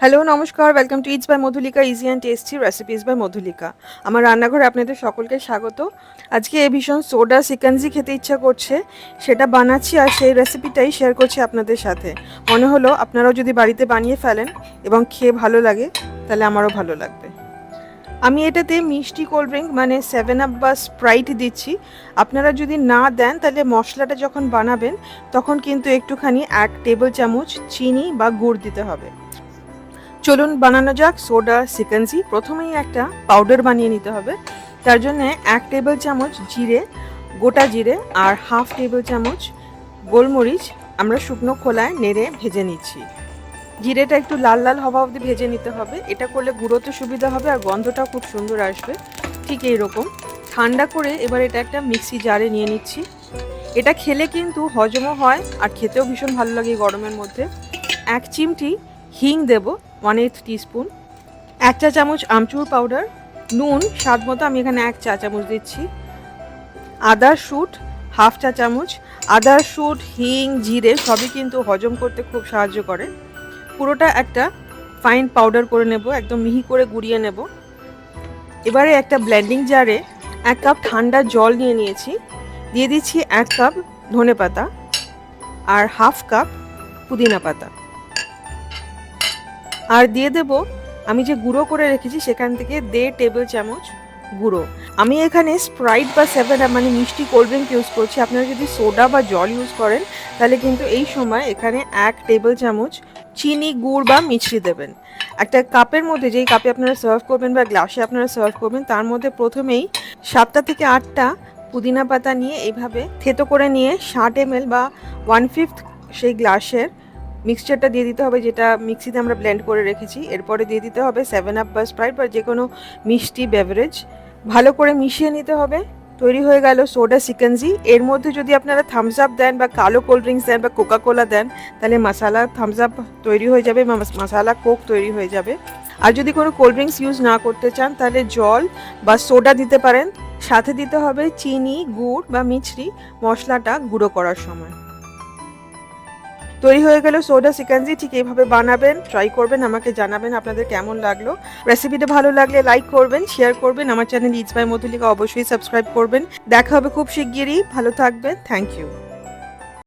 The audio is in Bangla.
হ্যালো নমস্কার। Welcome to it's by Madhulika easy and tasty recipes by Madhulika আমার রান্নাঘরে আপনাদের সকলকে স্বাগত। আজকে এই ভীষণ সোডা সিকানজি খেতে ইচ্ছা করছে। সেটা বানাচ্ছি আর সেই রেসিপিটাই শেয়ার করছি আপনাদের সাথে। মনে হলো আপনারাও যদি বাড়িতে বানিয়ে ফেলেন এবং খেয়ে ভালো লাগে, তাহলে আমারও ভালো লাগবে। আমি এটাতে মিষ্টি কোল্ড ড্রিঙ্ক মানে সেভেন আপ বা স্প্রাইট দিচ্ছি। আপনারা যদি না দেন, তাহলে মশলাটা যখন বানাবেন, তখন কিন্তু একটুখানি এক টেবিল চামচ চিনি বা গুড় দিতে হবে। চলুন বানানো যাক সোডা সিকেন্সি প্রথমেই একটা পাউডার বানিয়ে নিতে হবে। তার জন্য এক টেবিল চামচ জিরে, গোটা জিরে আর হাফ টেবিল চামচ গোলমরিচ আমরা শুকনো খোলায় নেড়ে ভেজে নিচ্ছি। জিরেটা একটু লাল লাল হওয়া অবধি ভেজে নিতে হবে। এটা করলে গুঁড়োতে সুবিধা হবে আর গন্ধটাও খুব সুন্দর আসবে। ঠিক এইরকম। ঠান্ডা করে এবার এটা একটা মিক্সি জারে নিয়ে নিচ্ছি। এটা খেলে কিন্তু হজমও হয় আর খেতেও ভীষণ ভালো লাগে গরমের মধ্যে। এক চিমটি হিং দেব। ওয়ান এইথ টিস্পুন এক চা চামচ আমচুর পাউডার নুন, স্বাদ মতো আমি এখানে এক চা চামচ দিচ্ছি আদার শুট হাফ চা চামচ আদার শুট হিং, জিরে সবই কিন্তু হজম করতে খুব সাহায্য করে। পুরোটা একটা ফাইন পাউডার করে নেব, একদম মিহি করে গুঁড়িয়ে নেব। এবারে একটা ব্লেন্ডিং জারে এক কাপ ঠান্ডা জল নিয়ে নিয়েছি, দিয়ে দিচ্ছি এক কাপ ধনে পাতা আর হাফ কাপ পুদিনা পাতা। আর দিয়ে দেব, আমি যে গুঁড়ো করে রেখেছি সেখান থেকে দেড় টেবিল চামচ গুঁড়ো। আমি এখানে স্প্রাইট বা সেভেন মানে মিষ্টি কোল্ড ড্রিঙ্ক ইউজ করছি। আপনারা যদি সোডা বা জল ইউজ করেন, তাহলে কিন্তু এই সময় এখানে এক টেবিল চামচ চিনি গুড় বা মিছরি দেবেন। একটা কাপের মধ্যে যেই কাপে আপনারা সার্ভ করবেন বা গ্লাসে আপনারা সার্ভ করবেন, তার মধ্যে প্রথমেই সাতটা থেকে আটটা পুদিনা পাতা নিয়ে এইভাবে থেতো করে নিয়ে ষাট এম বা ওয়ান ফিফথ সেই গ্লাসের মিক্সচারটা দিয়ে দিতে হবে, যেটা মিক্সিতে আমরা ব্লেন্ড করে রেখেছি। এরপরে দিয়ে দিতে হবে সেভেন আপ বা স্প্রাইট বা যে কোনো মিষ্টি বেভারেজ ভালো করে মিশিয়ে নিতে হবে। তৈরি হয়ে গেল সোডা সিকেন্সি এর মধ্যে যদি আপনারা থামস আপ দেন বা কালো কোল্ড ড্রিঙ্কস দেন বা কোকা কোলা দেন, তাহলে মশালা থামস আপ তৈরি হয়ে যাবে বা মশালা কোক তৈরি হয়ে যাবে। আর যদি কোনো কোল্ড ড্রিঙ্কস ইউজ না করতে চান, তাহলে জল বা সোডা দিতে পারেন। সাথে দিতে হবে চিনি, গুড় বা মিছরি। মশলাটা গুঁড়ো করার সময়। তৈরি হয়ে গেল সোডা চিকেনজি। ঠিক এইভাবে বানাবেন ট্রাই করবেন, আমাকে জানাবেন আপনাদের কেমন লাগল। রেসিপিটা ভালো লাগলে লাইক করবেন শেয়ার করবেন। আমার চ্যানেল ইজ বাই মধুলিকা অবশ্যই সাবস্ক্রাইব করবেন। দেখা হবে খুব শিগগিরই। ভালো থাকবেন। Thank you